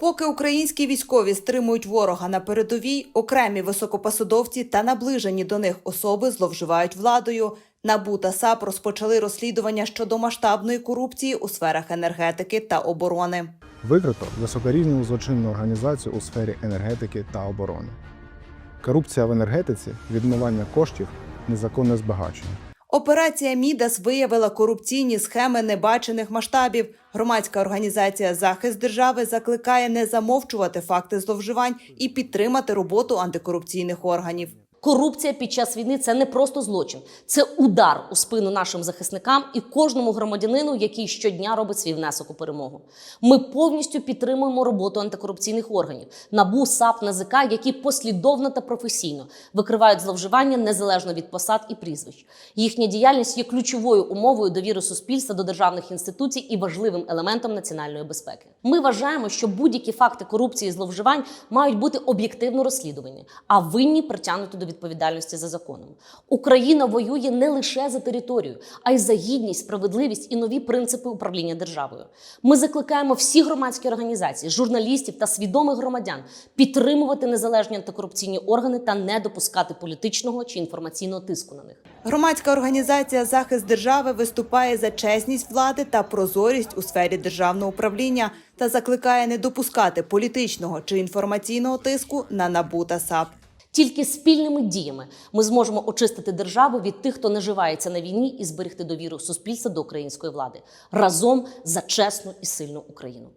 Поки українські військові стримують ворога на передовій, окремі високопосадовці та наближені до них особи зловживають владою. НАБУ та САП розпочали розслідування щодо масштабної корупції у сферах енергетики та оборони. Викрито високорівневу злочинну організацію у сфері енергетики та оборони. Корупція в енергетиці, відмивання коштів, незаконне збагачення. Операція Мідас виявила корупційні схеми небачених масштабів. Громадська організація Захист держави закликає не замовчувати факти зловживань і підтримати роботу антикорупційних органів. Корупція під час війни це не просто злочин, це удар у спину нашим захисникам і кожному громадянину, який щодня робить свій внесок у перемогу. Ми повністю підтримуємо роботу антикорупційних органів НАБУ, САП, НАЗК, які послідовно та професійно викривають зловживання незалежно від посад і прізвищ. Їхня діяльність є ключовою умовою довіри суспільства до державних інституцій і важливим елементом національної безпеки. Ми вважаємо, що будь-які факти корупції і зловживань мають бути об'єктивно розслідувані, а винні притягнуті до відповідальності за законом. Україна воює не лише за територію, а й за гідність, справедливість і нові принципи управління державою. Ми закликаємо всі громадські організації, журналістів та свідомих громадян підтримувати незалежні антикорупційні органи та не допускати політичного чи інформаційного тиску на них. Громадська організація Захист держави виступає за чесність влади та прозорість у сфері державного управління та закликає не допускати політичного чи інформаційного тиску на НАБУ та САП. Тільки спільними діями ми зможемо очистити державу від тих, хто наживається на війні, і зберегти довіру суспільства до української влади разом за чесну і сильну Україну.